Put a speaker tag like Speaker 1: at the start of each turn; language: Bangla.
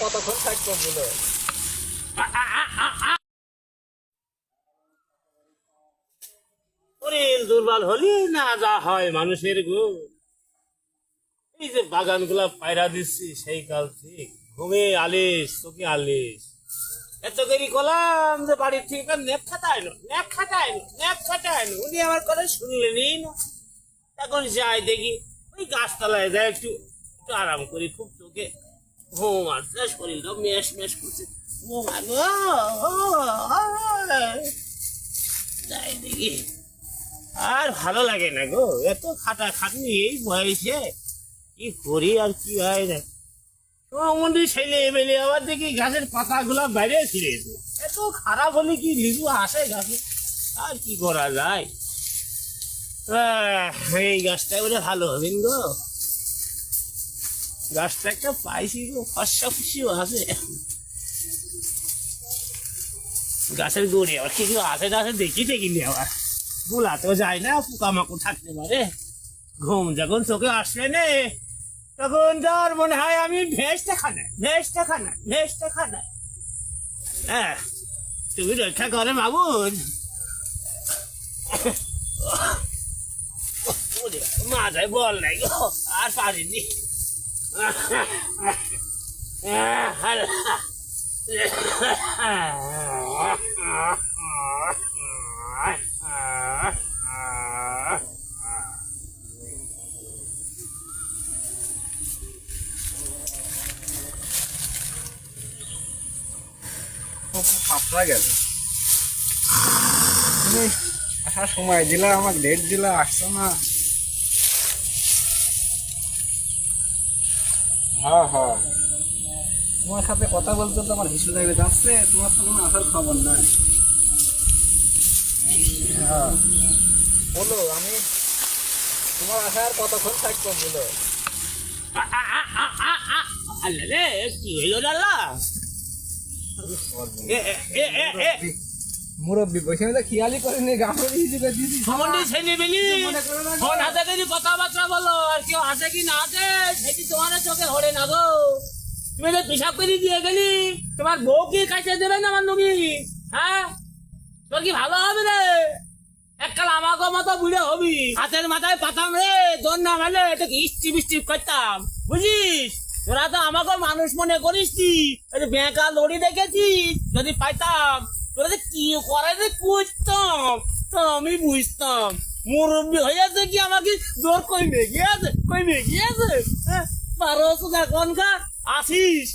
Speaker 1: কতক্ষণ থাকব বলো?
Speaker 2: দুর্বল হলে না যা হয় মানুষের এই যে বাগানগুলা পায়রা দিচ্ছি, সেই কাল ঠিক। ঘুমে আলিস তোকে আলিস এত করি কলাম যে বাড়ির থেকে নেপ খাটায় না নেপ খাটায় না নেপ খাটায় না। উনি আমার কথা শুনলেনই না। এখন যাই দেখি, ওই গাছতলায় যায় একটু একটু আরাম করি খুব তোকে মেশ মেশ করছে। আর ভালো লাগে না গো, এত খাটা খাটনি এই বয়সে। কি করি আর কি হয় না। মন্দির ছেলে এমএলএ, আবার দেখি গাছের পাতাগুলো বাইরে ছিঁড়েছে এত খারাপ হলে কি লিচু আসে গাছে? আর কি করা যায়? এই গাছটা বলে ভালো হবেন গো। গাছটা একটা পাইছি ফসা খুশিও আছে। গাছের গুড়ি আবার কিছু আছে টাছে দেখি দেখিনি আবার। বুলাতেও যায় না পোকামাকড় থাকতে পারে। ঘুম যখন চোখে আসবে নে তখন যার মনে হয় আমি ভেসটা খানাই ভেসটা খানাই ভেসটা খানাই হ্যাঁ তুমি রক্ষা করে ওরে, মাথায় বল নাই গো আর পারিনি।
Speaker 1: সাতটা গেল। আসার সময় দিলা আমাকে ডেট দিলা আসছো না? হ্যাঁ হ্যাঁ। তোমার সাথে কথা বলতে তো আমার ভীষণ লেগে যাচ্ছে তোমার তো কোনো আসার খবর নাই। হ্যাঁ। বলো আমি তোমার আসার কতক্ষণ থাকব বলো?
Speaker 2: আল্লাহ রে কি হইল দাদা? এ এ এ এ এ।
Speaker 1: মুরব্বী বসে আমি তো খেয়ালই করিনি হিসেবে দিয়েছি
Speaker 2: সমন্বয় ছেলে বেলি
Speaker 1: মনে
Speaker 2: ফোন হাতে করে কথাবার্তা বলো আর কেউ আছে কি না আছে সেটি তোমার চোখে হরে না গো? তুমি যে পিসাব করে দিয়ে গেলি তোমার বউ কি কাছে দেবে না আমার নবী হ্যাঁ? তোর কি ভালো হবে রে? এককাল আমাকে মতো বুড়ে হবি। হাতের মাথায় পাতাম রে তোর না হলে এটা ইস্টি বৃষ্টি করতাম। বুঝিস? তোরা তো আমাকে মানুষ মনে করিস তি এই যে বেঁকা লড়ি দেখেছিস যদি পাইতাম তোরা কি করে যে করতাম তো আমি বুঝতাম। মুরব্বী হয়েছে কি আমাকে জোর কই মেঘে আছে? কই মেঘে আছে? হ্যাঁ, বারোশো এখনকার আসিস?